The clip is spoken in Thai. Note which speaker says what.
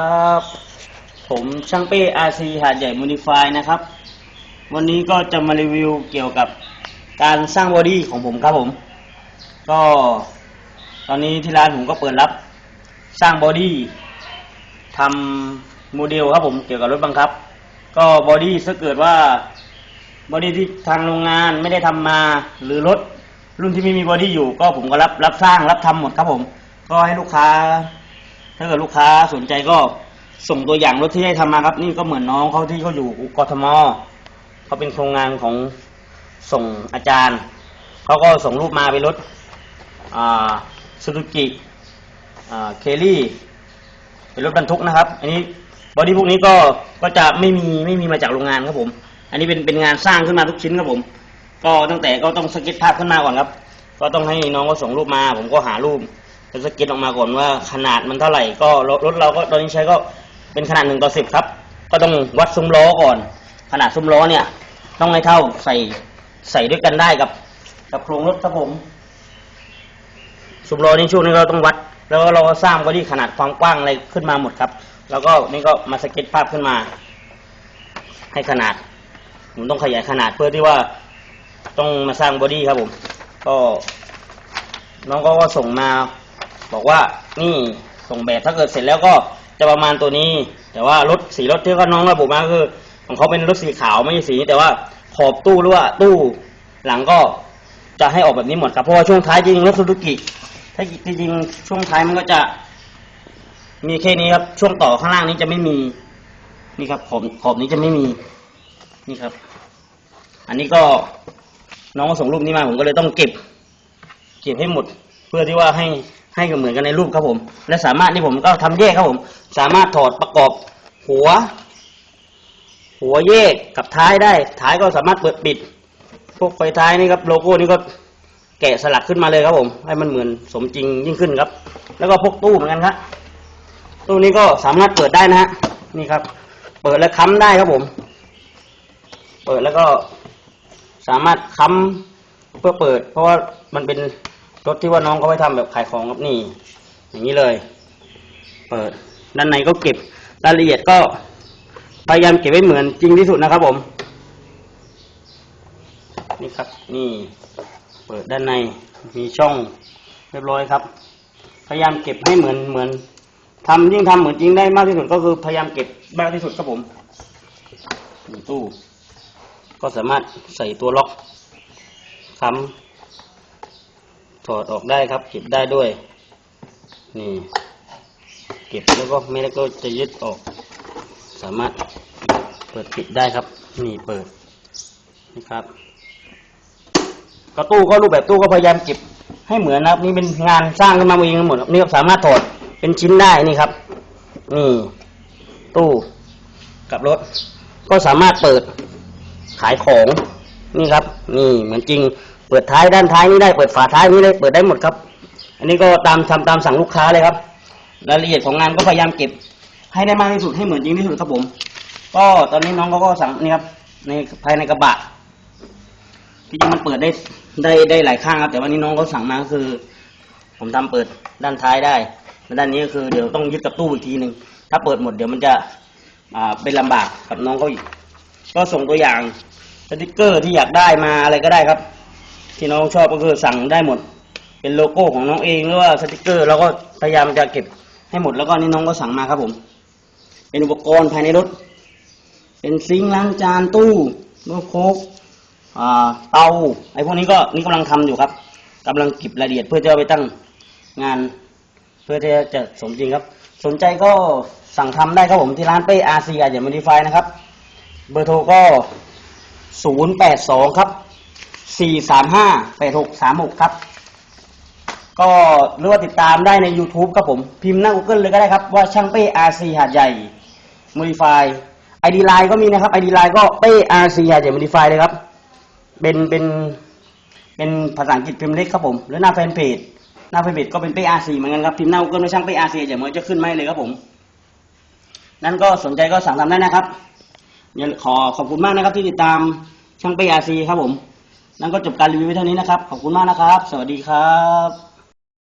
Speaker 1: ครับผมช่างเป้อาซีหาดใหญ่มูนิฟายนะครับ วันนี้ก็จะมารีวิวเกี่ยวกับการสร้างบอดี้ของผมครับผม ก็ตอนนี้ที่ร้านผมก็เปิดรับสร้างบอดี้ทำโมเดลครับผมเกี่ยวกับรถบังคับ ก็บอดี้ถ้าเกิดว่าบอดี้ที่ทางโรงงานไม่ได้ทำมาหรือรถรุ่นที่ไม่มีบอดี้อยู่ ก็ผมก็รับรับสร้างรับทำหมดครับผม ก็ให้ลูกค้า ถ้าเกิดลูกค้าสนใจก็ส่งตัวอย่างรถที่ได้ทำมาครับ นี่ก็เหมือนน้องเขาที่เขาอยู่กทมเขาเป็นโครงงานของส่งอาจารย์เขาก็ส่งรูปมาเป็นรถซูซูกิเคลลี่เป็นรถบรรทุกนะครับ อันนี้บอดี้พวกนี้ก็ก็จะไม่มีไม่มีมาจากโรงงานครับผม อันนี้เป็นเป็นงานสร้างขึ้นมาทุกชิ้นครับผม ก็ตั้งแต่ก็ต้องสเก็ตภาพขึ้นมาก่อนครับ ก็ต้องให้น้องเขาส่งรูปมา ผมก็หารูป แล้วสเก็ตออกมาก่อนว่าขนาดมันเท่าไหร่ก็รถเราก็ตอนนี้ใช้ก็เป็นขนาดหนึ่งต่อสิบครับ ก็ต้องวัดซุ้มล้อก่อน ขนาดซุ้มล้อเนี่ย ต้องให้เท่าใส่ใส่ด้วยกันได้กับ กับโครงรถครับผมซุ้มล้อนี่ช่วงนี้เราต้องวัด แล้วก็เราก็สร้างบอดี้ขนาดความกว้างอะไรขึ้นมาหมดครับ แล้วก็นี่ก็มาสเก็ตภาพขึ้นมา ให้ขนาดผมต้องขยายขนาดเพื่อที่ว่าต้องมาสร้างบอดี้ครับผม ก็น้องก็ส่งมา บอกว่านี่ส่งแบบถ้าเกิดเสร็จแล้วก็จะประมาณตัวนี้ แต่ว่ารถสีรถที่เขาน้องระบุมาคือ ของเขาเป็นรถสีขาวไม่ใช่สี แต่ว่าขอบตู้หรือว่าตู้หลังก็จะให้ออกแบบนี้หมดครับเพราะว่าช่วงท้ายจริงๆรถซูซูกิถ้าจริงๆช่วงท้ายมันก็จะ มีแค่นี้ครับ ช่วงต่อข้างล่างนี้จะไม่มี นี่ครับขอบขอบนี้จะไม่มี นี่ครับ อันนี้ก็น้องก็ส่งรูปนี้มาผมก็เลยต้องเก็บ เก็บให้หมด เพื่อที่ว่าให้ ให้เหมือนกันในรูปครับผม และสามารถนี่ผมก็ทำแยกครับผม สามารถถอดประกอบหัว หัวแยกกับท้ายได้ ท้ายก็สามารถเปิดปิด พวกไฟท้ายนี่ครับโลโก้นี่ก็แกะสลักขึ้นมาเลยครับผม ให้มันเหมือนสมจริงยิ่งขึ้นครับ แล้วก็พวกตู้เหมือนกันครับตู้นี้ก็สามารถเปิดได้นะฮะนี่ครับ เปิดแล้วค้ำได้ครับผม เปิดแล้วก็สามารถค้ำเพื่อเปิด เพราะว่ามันเป็น รถที่ว่าน้องเขาไปทำแบบขายของครับนี่ อย่างนี้เลย เปิด ด้านในก็เก็บรายละเอียดก็พยายามเก็บไว้เหมือนจริงที่สุดนะครับผม นี่ครับ นี่ เปิดด้านในมีช่องเรียบร้อยครับ พยายามเก็บให้เหมือนเหมือนทำยิ่งทำเหมือนจริงได้มากที่สุดก็คือพยายามเก็บมากที่สุดครับผมตู้ ก็สามารถใส่ตัวล็อกค้ำ ถอดออกได้ครับ เก็บได้ด้วย นี่ เก็บแล้วก็ไม่แล้วก็จะยึดออก สามารถเปิดปิดได้ครับ นี่เปิดนี่ครับก็ตู้ก็รูปแบบตู้ก็พยายามเก็บให้เหมือนนะครับ นี่เป็นงานสร้างขึ้นมาเองทั้งหมดนี่ครับสามารถถอดเป็นชิ้นได้นี่ครับนี่ตู้กับรถ ก็สามารถเปิดขายของนี่ครับ นี่เหมือนจริง ปิดท้ายด้านท้ายนี่ได้เปิดฝาท้ายนี่ได้เปิดได้หมดครับ อันนี้ก็ตามทำตามสั่งลูกค้าเลยครับรายละเอียดของงานก็พยายามเก็บ ให้ได้มากที่สุดให้เหมือนจริงที่สุดครับผม ก็ตอนนี้น้องเขาก็สั่งนี่ครับในภายในกระบะที่จริงมันเปิดได้ได้ได้หลายข้างครับ แต่วันนี้น้องเขาสั่งมาก็คือ ผมทำเปิดด้านท้ายได้ด้านนี้ก็คือเดี๋ยวต้องยึดกับตู้อีกทีหนึ่งถ้าเปิดหมดเดี๋ยวมันจะอ่าเป็นลำบากกับน้องเขาอีกก็ส่งตัวอย่างสติกเกอร์ที่อยากได้มาอะไรก็ได้ครับ ที่น้องชอบก็คือสั่งได้หมด เป็นโลโก้ของน้องเองหรือว่าสติกเกอร์เราก็พยายามจะเก็บให้หมดแล้วก็นี่น้องก็สั่งมาครับผม เป็นอุปกรณ์ภายในรถ เป็นซิงค์ล้างจานตู้โน้ตโคกเตาไอ้พวกนี้ก็นี่กำลังทำอยู่ครับกำลังเก็บรายละเอียดเพื่อจะไปตั้งงาน เพื่อที่จะสมจริงครับ สนใจก็สั่งทำได้ครับผมที่ร้านเป้อาเซียอย่ามาดีไฟนะครับ เบอร์โทรก็ 082 ครับ 435 8636ครับ ก็หรือว่าติดตามได้ใน YouTube ครับผม พิมพ์หน้า Google เลยก็ได้ครับ ว่าช่างเป้ RC หาดใหญ่ Modify ID Line ก็มีนะครับ ID Line ก็เป้ RC หาดใหญ่ Modify เลยครับ เป็นเป็นเป็นภาษาอังกฤษพิมพ์เล็กครับผม หรือหน้าแฟนเพจหน้าแฟนเพจก็เป็นเป้ RC เหมือนกันครับพิมพ์หน้า Google ว่าช่างเป้ RC หาดใหญ่มันจะขึ้นมาให้เลยครับผม นั้นก็สนใจก็สั่งทำได้นะครับย่าขอขอบคุณมากนะครับที่ติดตามช่างเป้อาซีครับผม นั่นก็จบการรีวิวเท่านี้นะครับ ขอบคุณมากนะครับ สวัสดีครับ